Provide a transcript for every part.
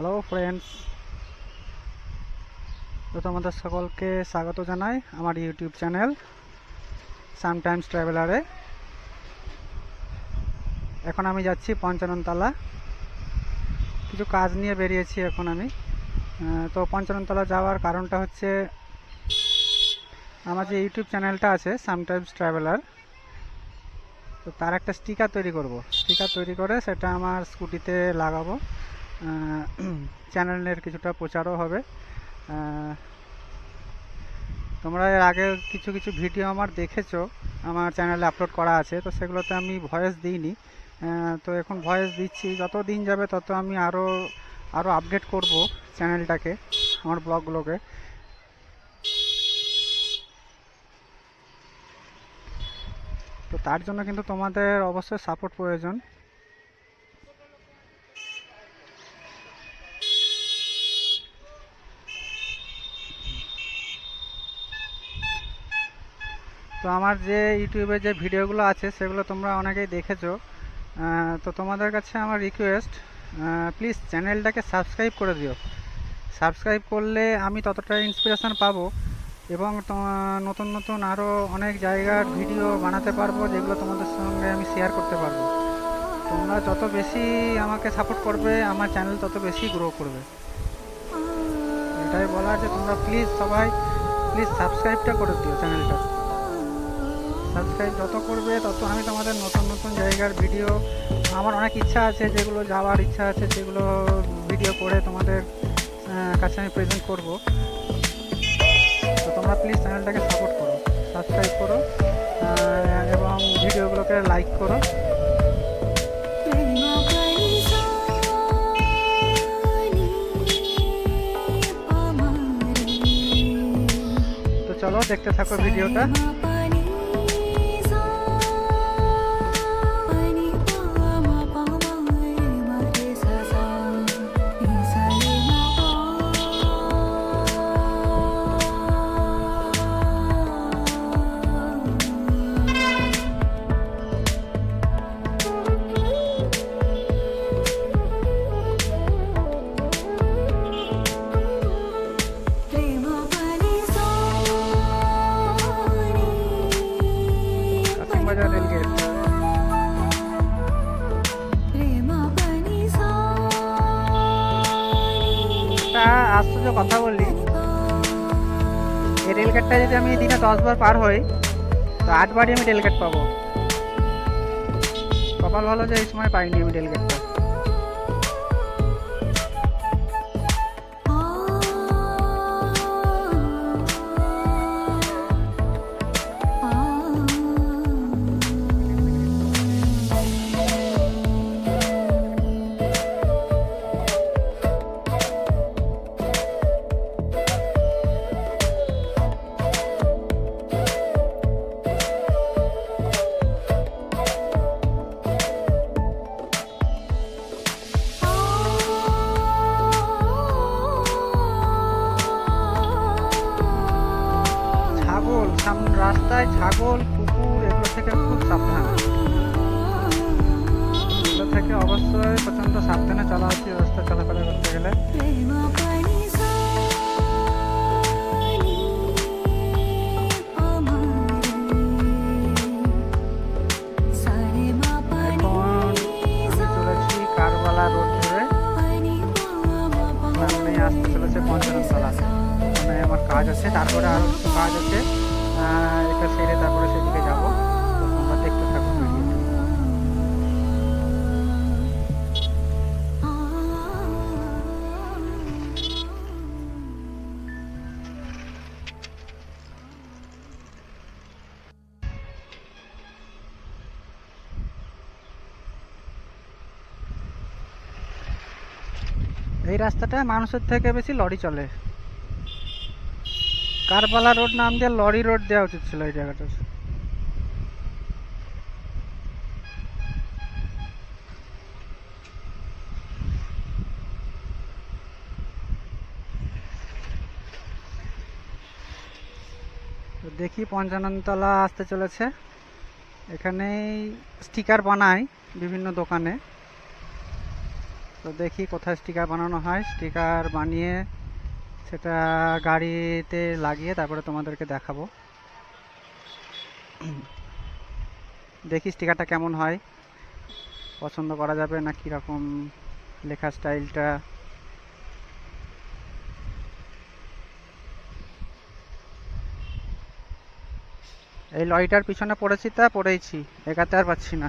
Hello friends তো তোমাদের সকলকে স্বাগত জানাই আমার ইউটিউব চ্যানেল সামটাইমস ট্রাভেলারে এখন আমি যাচ্ছি পঞ্চাননতলা। কিছু কাজ নিয়ে বেরিয়েছি এখন আমি। তো পঞ্চাননতলা যাওয়ার কারণটা হচ্ছে, আমার যে ইউটিউব চ্যানেলটা আছে সামটাইমস ট্রাভেলার তো তার একটা স্টিকার তৈরি করব। স্টিকার তৈরি করে সেটা আমার স্কুটিতে লাগাবো। চ্যানেলের কিছুটা প্রচারও হবে। তোমরা এর আগে কিছু কিছু ভিডিও আমার দেখেছ, আমার চ্যানেলে আপলোড করা আছে, তো সেগুলোতে আমি ভয়েস দিইনি। তো এখন ভয়েস দিচ্ছি, যত দিন যাবে তত আমি আরও আরও আপডেট করব চ্যানেলটাকে আমার ব্লগগুলোকে তো তার জন্য কিন্তু তোমাদের অবশ্যই সাপোর্ট প্রয়োজন। আমার যে ইউটিউবে যে ভিডিওগুলো আছে, সেগুলো তোমরা অনেকেই দেখেছ। তো তোমাদের কাছে আমার রিকোয়েস্ট প্লিজ চ্যানেলটাকে সাবস্ক্রাইব করে দিও। সাবস্ক্রাইব করলে আমি ততটা ইন্সপিরেশন পাবো এবং নতুন নতুন আরও অনেক জায়গার ভিডিও বানাতে পারব, যেগুলো তোমাদের সঙ্গে আমি শেয়ার করতে পারব। তোমরা যত বেশি আমাকে সাপোর্ট করবে, আমার চ্যানেল তত বেশি গ্রো করবে। এটাই বলা যে তোমরা প্লিজ সবাই প্লিজ সাবস্ক্রাইবটা করে দিও চ্যানেলটা সাবস্ক্রাইব যত করবে তত আমি তোমাদের নতুন নতুন জায়গার ভিডিও আমার অনেক ইচ্ছা আছে যেগুলো যাওয়ার ইচ্ছা আছে সেগুলো ভিডিও করে তোমাদের কাছে আমি প্রেজেন্ট করব। তো তোমরা প্লিজ চ্যানেলটাকে সাপোর্ট করো সাবস্ক্রাইব করো এবং ভিডিওগুলোকে লাইক করো। তো চলো দেখতে থাকো ভিডিওটা যদি আমি দিনে দশ বার পার হই, তো আটবারই আমি রেলগেট পাবো। কপাল ভালো যে এই সময় পাইনি আমি রেলগেটটা অবশ্যই, প্রচণ্ড সাবধানে চলা উচিত রাস্তা চলাফেরা করতে গেলে। আসতে চলেছে পঞ্চরণতলা ওখানে আমার কাজ আছে, তারপরে কিছু কাজ আছে। এটা সেরে তারপরে এই রাস্তাটা মানুষের থেকে বেশি লরি চলে। কারবালা রোড নাম দিয়ে লরি রোড দেওয়া উচিত ছিল এই জায়গাটা। তো দেখি পঞ্চাননতলা আসতে চলেছে। এখানেই স্টিকার বানায় বিভিন্ন দোকানে। তো দেখি কোথায় স্টিকার বানানো হয়। স্টিকার বানিয়ে সেটা গাড়িতে লাগিয়ে তারপরে তোমাদেরকে দেখাবো। দেখি স্টিকারটা কেমন হয়। পছন্দ করা যাবে না কীরকম লেখা স্টাইলটা এই লরিটার পিছনে পড়েছি তা পড়েইছি এগাতে আর পাচ্ছি না।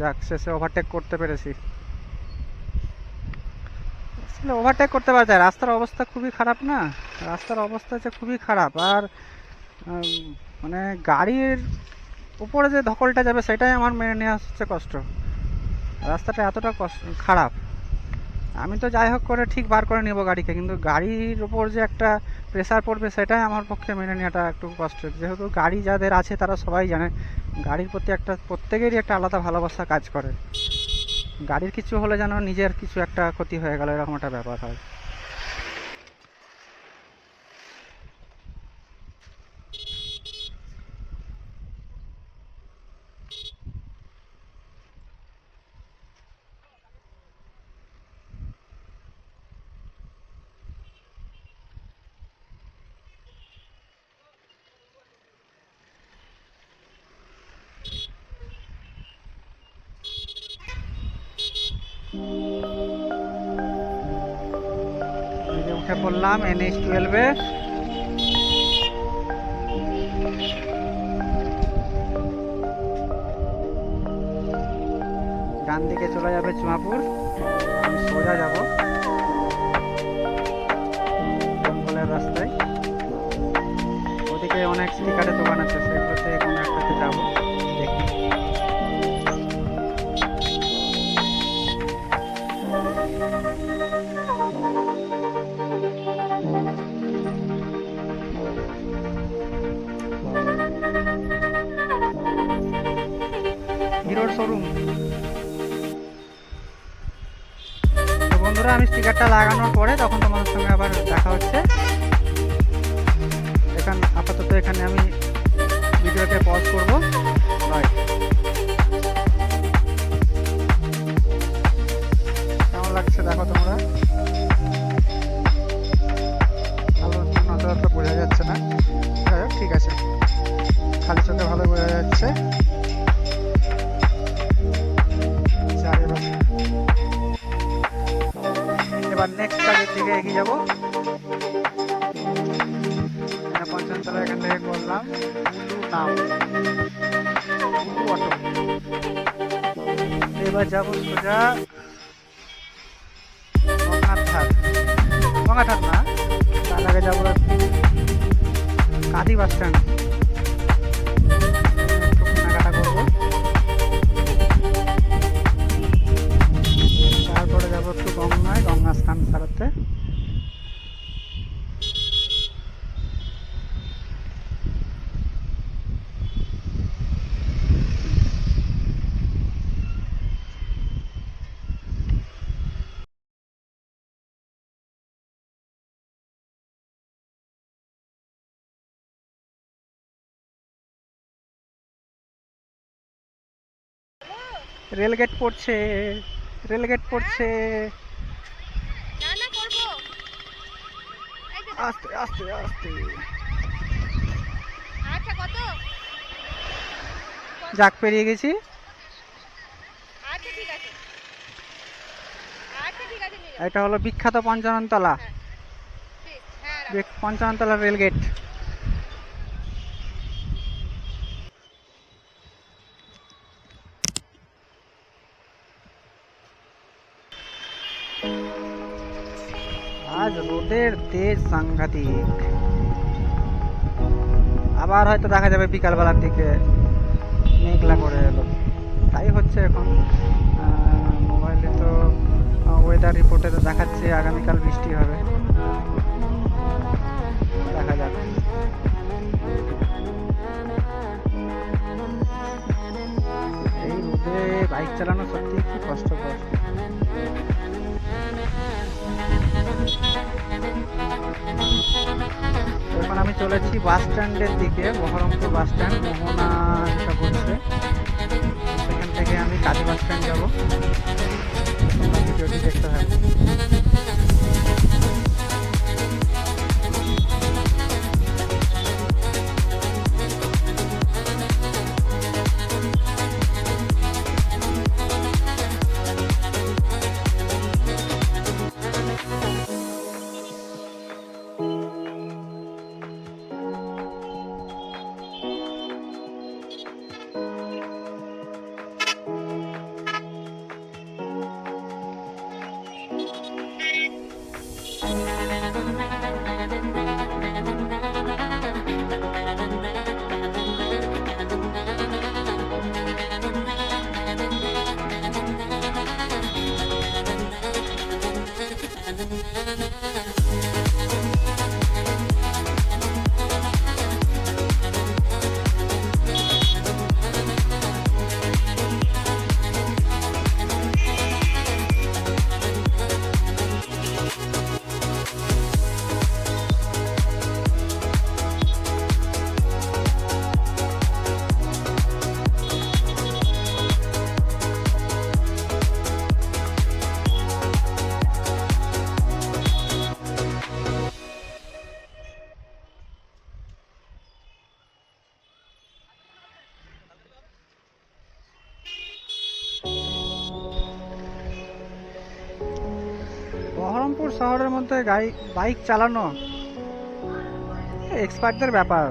যাক, শেষে ওভারটেক করতে পেরেছি। আসলে ওভারটেক করতে পারা যায়, রাস্তার অবস্থা খুবই খারাপ না? রাস্তার অবস্থা হচ্ছে খুবই খারাপ, আর মানে গাড়ির উপরে যে ধকলটা যাবে, সেটাই আমার মেনে নেওয়া হচ্ছে কষ্ট। রাস্তাটা এতটা খারাপ। আমি তো যাই হোক করে ঠিক বার করে নেব গাড়িকে, কিন্তু গাড়ির উপর যে একটা প্রেসার পড়বে সেটাই আমার পক্ষে মেনে নেওয়াটা একটু কষ্ট যেহেতু গাড়ি যাদের আছে তারা সবাই জানে, গাড়ির প্রতি একটা, প্রত্যেকেরই একটা আলাদা ভালোবাসা কাজ করে। গাড়ির কিছু হলে যেন নিজের কিছু একটা ক্ষতি হয়ে গেল, এরকম একটা ব্যাপার হয়। উঠে পড়লাম এনএইচ টুয়েলভে ডান দিকে চলে যাবে চুমাপুর। আমি সোজা যাব। জঙ্গলের রাস্তায়। ওদিকে অনেক স্টিকারের দোকান আছে, সেগুলোতে কোনো একটাতে যাব। হিরোর শোরুম। বন্ধুরা আমি স্টিকারটা লাগানোর পরে তখন তোমাদের সঙ্গে আবার দেখা হচ্ছে। এবার যাব সোজা গঙ্গার ধার। না? তার আগে যাব কাঁদি বাস স্ট্যান্ড। কেনাকাটা তারপরে যাব একটু গঙ্গায়, গঙ্গা স্নান সারাতে। রেলগেট পড়ছে রেলগেট পড়ছে। আস্তে আস্তে আস্তে। যাক পেরিয়ে গেছি। এটা হলো বিখ্যাত পঞ্চাননতলা হ্যাঁ। Panchanantala rail gate. আজ রোদের তেজ সাংঘাতিক। আবার হয়তো দেখা যাবে বিকালবেলার দিকে মেঘলা করে এলো। তাই হচ্ছে এখন মোবাইলে তো ওয়েদার রিপোর্টে তো দেখাচ্ছে আগামীকাল বৃষ্টি হবে। দেখা যাক। এই রোদে বাইক চালানো সত্যি খুব কষ্টকর। চলেছি বাস স্ট্যান্ডের দিকে, বহরমপুর বাস স্ট্যান্ড, মোহনা এটা বলছে। সেখান থেকে আমি কাজী বাস স্ট্যান্ড যাব। ভিডিওটি দেখতে থাকব মধ্যে গাড়ি বাইক চালানো এক্সপার্টদের ব্যাপার।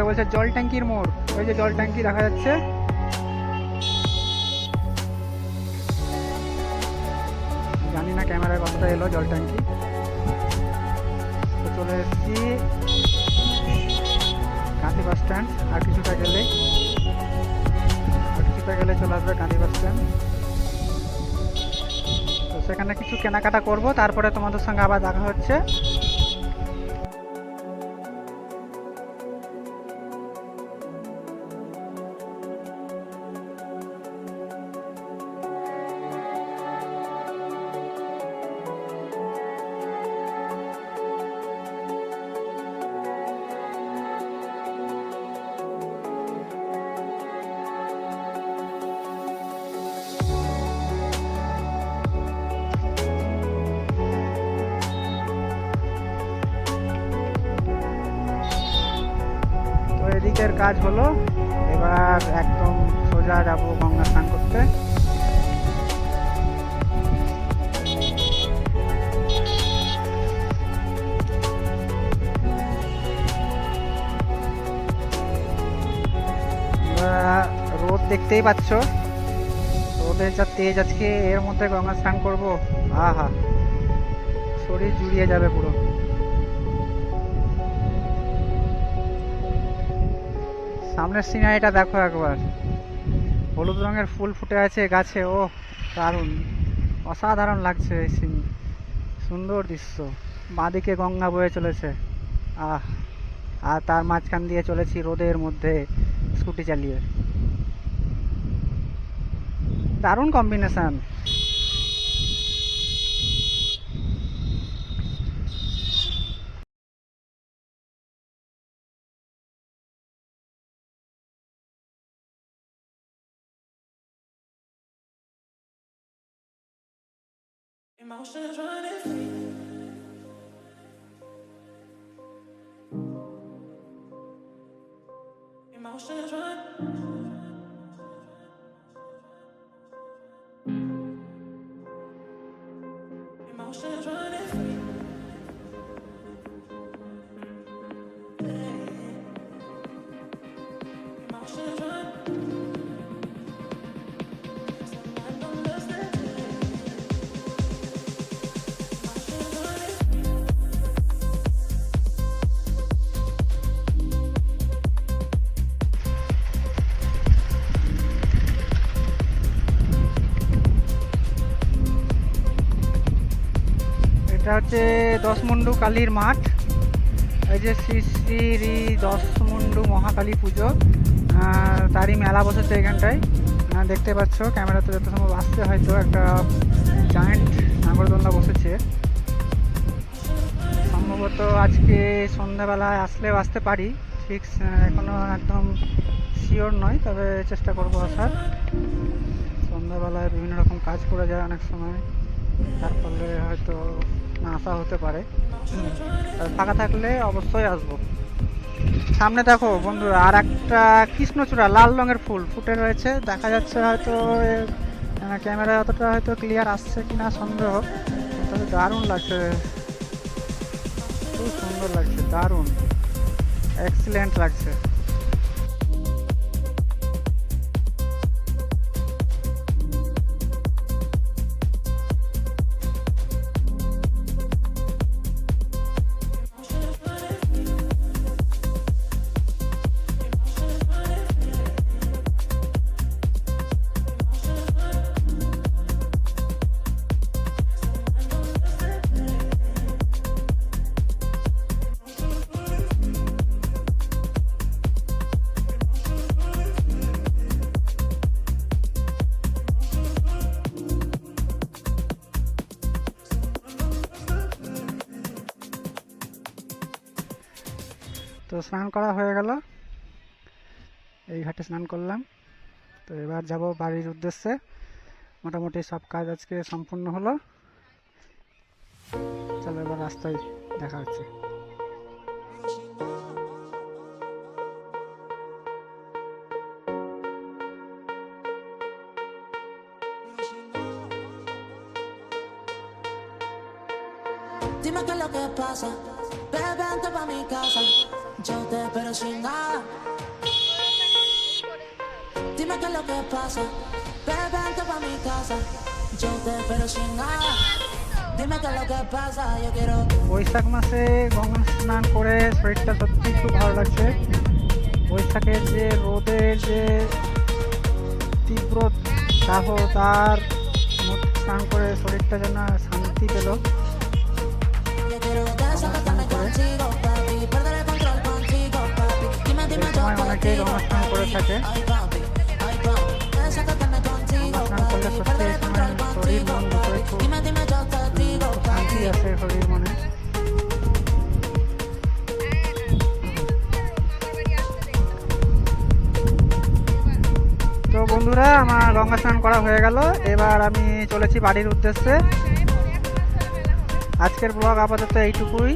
এটাকে বলছে জল ট্যাঙ্কির মোড়। ওই যে জল ট্যাঙ্কি দেখা যাচ্ছে। জানি না ক্যামেরায় কতটা এলো জল ট্যাঙ্কি। চলে এসেছি গান্ধী বাস স্ট্যান্ড। আর কিছুটা গেলে আর কিছুটা গেলে চলে আসবে গান্ধী বাস স্ট্যান্ড। তো সেখানে কিছু কেনাকাটা করব। তারপরে তোমাদের সঙ্গে আবার দেখা হচ্ছে। কাজ হলো, এবার একদম সোজা যাব গঙ্গা স্নান করতে। রোদ দেখতেই পাচ্ছ। রোদের যা তেজ আজকে, এর মধ্যে গঙ্গা স্নান করব। আহা, শরীর জুড়িয়ে যাবে পুরো। সামনের সিনারিটা দেখো একবার। হলুদ রঙের ফুল ফুটে আছে গাছে, ও দারুণ। অসাধারণ লাগছে এই সিন। সুন্দর দৃশ্য। বাঁদিকে গঙ্গা বয়ে চলেছে। আহ, আর তার মাঝখান দিয়ে চলেছি রোদের মধ্যে স্কুটি চালিয়ে। দারুণ combination. Emotions running free. Emotions run. হচ্ছে দশমুন্ডু কালীর মাঠ, এই যে শ্রী শ্রী দশমুন্ডু মহাকালী পুজো তারই মেলা বসেছে এখানটায়। দেখতে পাচ্ছ, ক্যামেরাতে যত সম্ভব আসছে, হয়তো একটা জায়েন্ট নাগরদোলনা বসেছে। সম্ভবত আজকে সন্ধ্যাবেলায় আসলেও আসতে পারি, ঠিক এখনও একদম শিওর নয়, তবে চেষ্টা করব আসার। সন্ধ্যাবেলায় বিভিন্ন রকম কাজ করে যায় অনেক সময়, তার ফলে হয়তো আসা হতে পারে। ফাঁকা থাকলে অবশ্যই আসব। সামনে দেখো বন্ধুরা আর একটা কৃষ্ণচূড়া, লাল রঙের ফুল ফুটে রয়েছে। দেখা যাচ্ছে হয়তো ক্যামেরা অতটা হয়তো ক্লিয়ার আসছে কিনা সন্দেহ। তবে দারুণ লাগছে। খুব সুন্দর লাগছে, দারুণ। এক্সিলেন্ট লাগছে। তো স্নান করা হয়ে গেল। এই ঘাটে স্নান করলাম। তো এবার যাব বাড়ির উদ্দেশ্যে। মোটামুটি সব কাজ আজকে সম্পূর্ণ হলো। চলো এবার রাস্তায় দেখা হচ্ছে। lo que pasa? Bebente pa' mi casa. Yo te espero sin nada. Boishakh মাসে গঙ্গা স্নান করে শরীরটা সত্যি খুব ভালো লাগছে বৈশাখের যে রোদের যে তীব্র দাহ তার স্নান করে শরীরটা যেন শান্তি পেল অনেকে গঙ্গা স্নান করে থাকে তো বন্ধুরা, আমার গঙ্গা স্নান করা হয়ে গেল। এবার আমি চলেছি বাড়ির উদ্দেশ্যে। আজকের ব্লগ আপাতত এইটুকুই।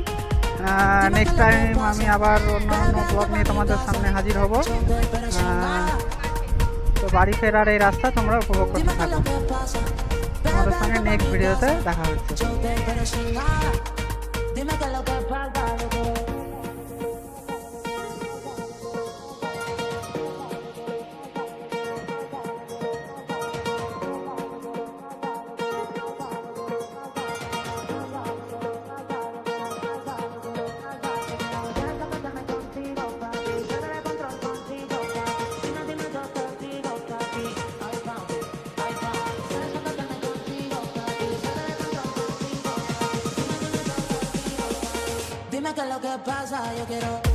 নেক্সট টাইম আমি আবার অন্য অন্য ব্লগ নিয়ে তোমাদের সামনে হাজির হব। বাড়ি ফেরার এই রাস্তা তোমরা উপভোগ করতে থাকো। তোমাদের সঙ্গে নেক্সট ভিডিওতে দেখা হচ্ছে। Pasa, yo quiero